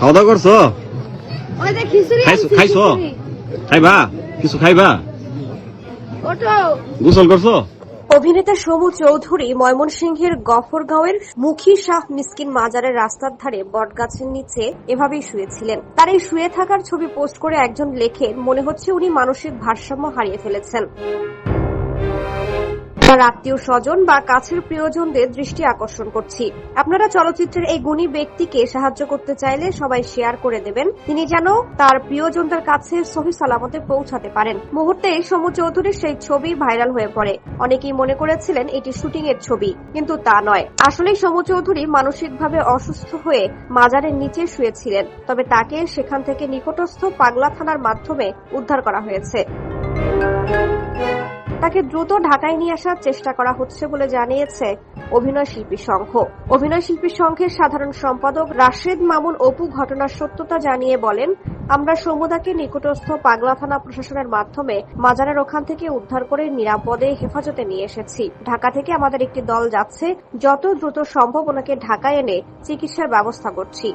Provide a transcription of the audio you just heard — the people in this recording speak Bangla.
খাওয়া দাওয়া করছ? ওই যে খিচুড়ি খাইছো-। খাইবা? কিছু খাইবা? গোসল করছ? অভিনেতা সমু চৌধুরী ময়মনসিংহের গফরগাঁওয়ের মুখী শাহ মিসকিন মাজারের রাস্তার ধারে বটগাছের নিচে এভাবেই শুয়েছিলেন। তার এই শুয়ে থাকার ছবি পোস্ট করে একজন লেখেন মনে হচ্ছে উনি মানসিক ভারসাম্য হারিয়ে ফেলেছেন। তার আত্মীয় স্বজন বা কাছের প্রিয়জনদের দৃষ্টি আকর্ষণ করছি। আপনারা চলচ্চিত্রের এই গুণী ব্যক্তিকে সাহায্য করতে চাইলে সবাই শেয়ার করে দেবেন। তিনি যেন তার প্রিয়জনদের কাছে সহি সালামতে পৌঁছাতে পারেন। মুহূর্তে সমু চৌধুরীর সেই ছবি ভাইরাল হয়ে পড়ে। অনেকেই মনে করেছিলেন এটি শুটিং এর ছবি, কিন্তু তা নয়। আসলেই সমু চৌধুরী মানসিকভাবে অসুস্থ হয়ে মাজারের নিচে শুয়েছিলেন, তবে তাকে সেখান থেকে নিকটস্থ পাগলা থানার মাধ্যমে উদ্ধার করা হয়েছে। তাকে দ্রুত ঢাকায় নিয়ে আসার চেষ্টা করা হচ্ছে বলে জানিয়েছে অভিনয় শিল্পী সংঘ। অভিনয় শিল্পী সংঘের সাধারণ সম্পাদক রাশেদ মামুন অপু ঘটনার সত্যতা জানিয়ে বলেন, আমরা সমুদাকে নিকটস্থ পাগলা থানা প্রশাসনের মাধ্যমে মাজারের ওখান থেকে উদ্ধার করে নিরাপদে হেফাজতে নিয়ে এসেছি। ঢাকা থেকে আমাদের একটি দল যাচ্ছে, যত দ্রুত সম্ভব ওনাকে ঢাকায় এনে চিকিৎসার ব্যবস্থা করছি।